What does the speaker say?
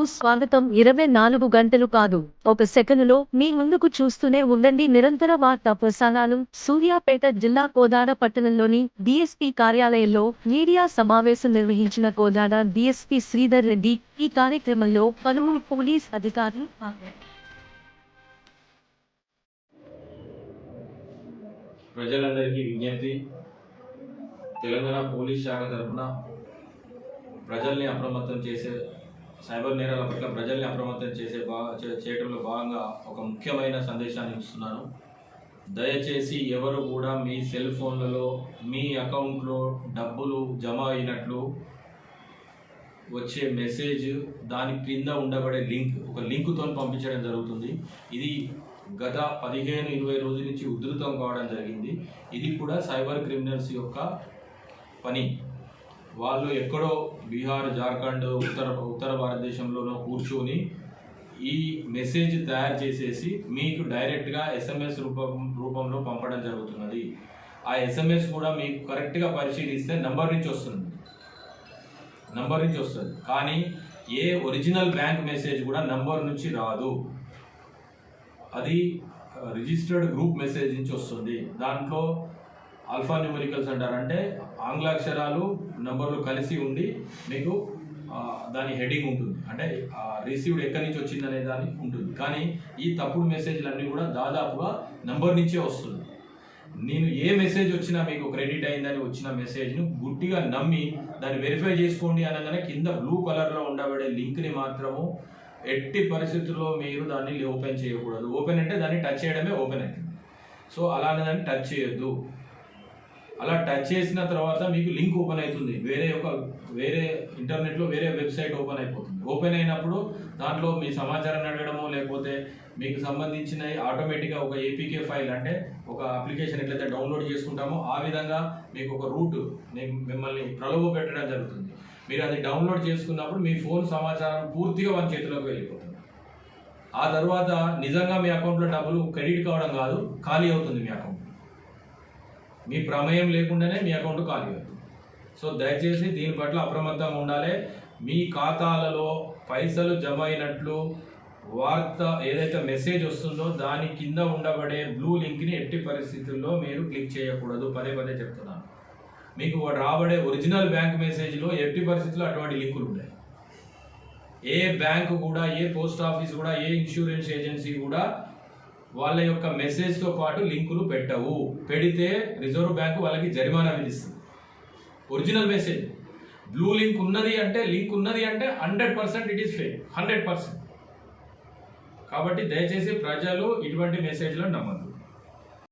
స్వాగతం. ఇరవై నాలుగు గంటలు కాదు. ఒక సెకనులో మీ ముందుకు చూస్తూనే ఉండండి. నిరంతర వార్తా ప్రసారాలు. సూర్యాపేట జిల్లా కోదాడ పట్టణంలోని డిఎస్పీ కార్యాలయంలో మీడియా సమావేశం నిర్వహించిన కోదాడ డిఎస్పీ శ్రీధర్ రెడ్డి ఈ కార్యక్రమంలో పలువురు పోలీస్ అధికారులు ప్రజలందరికీ విజ్ఞప్తి. తెలంగాణ పోలీస్ శాఖ తరఫున ప్రజల్ని అప్రమత్తం చేసే సైబర్ నేరాల పట్ల ప్రజల్ని అప్రమత్తం చేసే బా చేయడంలో భాగంగా ఒక ముఖ్యమైన సందేశాన్ని ఇస్తున్నాను. దయచేసి ఎవరు కూడా మీ సెల్ ఫోన్లలో మీ అకౌంట్లో డబ్బులు జమ అయినట్లు వచ్చే మెసేజ్ దాని క్రింద ఉండబడే లింక్ ఒక లింక్తో పంపించడం జరుగుతుంది. ఇది గత పదిహేను ఇరవై రోజుల నుంచి ఉధృతం కావడం జరిగింది. ఇది కూడా సైబర్ క్రిమినల్స్ యొక్క పని. వాళ్ళు ఎక్కడో బీహార్ జార్ఖండ్ ఉత్తర ఉత్తర భారతదేశంలోనో కూర్చొని ఈ మెసేజ్ తయారు చేసేసి మీకు డైరెక్ట్గా ఎస్ఎంఎస్ రూపం రూపంలో పంపడం జరుగుతున్నది. ఆ ఎస్ఎంఎస్ కూడా మీకు కరెక్ట్గా పరిశీలిస్తే నంబర్ నుంచి వస్తుంది. నంబర్ నుంచి వస్తుంది. కానీ ఏ ఒరిజినల్ బ్యాంక్ మెసేజ్ కూడా నంబర్ నుంచి రాదు. అది రిజిస్టర్డ్ గ్రూప్ మెసేజ్ నుంచి వస్తుంది. దాంట్లో ఆల్ఫా న్యూమరికల్స్ అంటారు. అంటే ఆంగ్ల అక్షరాలు నంబర్లు కలిసి ఉండి మీకు దాని హెడింగ్ ఉంటుంది. అంటే రిసీవ్డ్ ఎక్కడి నుంచి వచ్చింది అనే దాని ఉంటుంది. కానీ ఈ తప్పుడు మెసేజ్లు అన్నీ కూడా దాదాపుగా నంబర్ నుంచే వస్తుంది నేను ఏ మెసేజ్ వచ్చినా మీకు క్రెడిట్ అయిందని వచ్చిన మెసేజ్ను గుట్టిగా నమ్మి దాన్ని వెరిఫై చేసుకోండి అనగానే కింద బ్లూ కలర్లో ఉండబడే లింక్ని మాత్రము ఎట్టి పరిస్థితుల్లో మీరు దాన్ని ఓపెన్ చేయకూడదు. ఓపెన్ అంటే దాన్ని టచ్ చేయడమే ఓపెన్ అవుతుంది. సో అలానే దాన్ని టచ్ చేయొద్దు. అలా టచ్ చేసిన తర్వాత మీకు లింక్ ఓపెన్ అవుతుంది. వేరే ఒక వేరే ఇంటర్నెట్లో వేరే వెబ్సైట్ ఓపెన్ అయిపోతుంది. ఓపెన్ అయినప్పుడు దాంట్లో మీ సమాచారాన్ని అడగడమో లేకపోతే మీకు సంబంధించిన ఆటోమేటిక్గా ఒక ఏపీకే ఫైల్ అంటే ఒక అప్లికేషన్ ఎట్లయితే డౌన్లోడ్ చేసుకుంటామో ఆ విధంగా మీకు ఒక రూట్ నేను మిమ్మల్ని ప్రలోభ పెట్టడం జరుగుతుంది. మీరు అది డౌన్లోడ్ చేసుకున్నప్పుడు మీ ఫోన్ సమాచారం పూర్తిగా మన చేతిలోకి వెళ్ళిపోతుంది. ఆ తర్వాత నిజంగా మీ అకౌంట్లో డబ్బులు క్రెడిట్ కావడం కాదు ఖాళీ అవుతుంది మీ అకౌంట్ మీ ప్రమేయం లేకుండానే మీ అకౌంట్ ఖాళీ అవుతుంది. సో దయచేసి దీని పట్ల అప్రమత్తంగా ఉండాలి. మీ ఖాతాలలో పైసలు జమ అయినట్లు వార్త ఏదైతే మెసేజ్ వస్తుందో దాని కింద ఉండబడే బ్లూ లింక్ని ఎట్టి పరిస్థితుల్లో మీరు క్లిక్ చేయకూడదు. పదే పదే చెప్తున్నాను. మీకు రాబడే ఒరిజినల్ బ్యాంక్ మెసేజ్లో ఎట్టి పరిస్థితుల్లో అటువంటి లింకులు ఉన్నాయి ఏ బ్యాంకు కూడా ఏ పోస్ట్ ఆఫీస్ కూడా ఏ ఇన్సూరెన్స్ ఏజెన్సీ కూడా వాళ్ళ యొక్క మెసేజ్తో పాటు లింకులు పెట్టవు. పెడితే రిజర్వ్ బ్యాంకు వాళ్ళకి జరిమానా విధిస్తుంది. ఒరిజినల్ మెసేజ్ బ్లూ లింక్ ఉన్నది అంటే లింక్ ఉన్నది అంటే hundred percent it is fake hundred percent కాబట్టి దయచేసి ప్రజలు ఇటువంటి మెసేజ్లను నమ్మద్దు.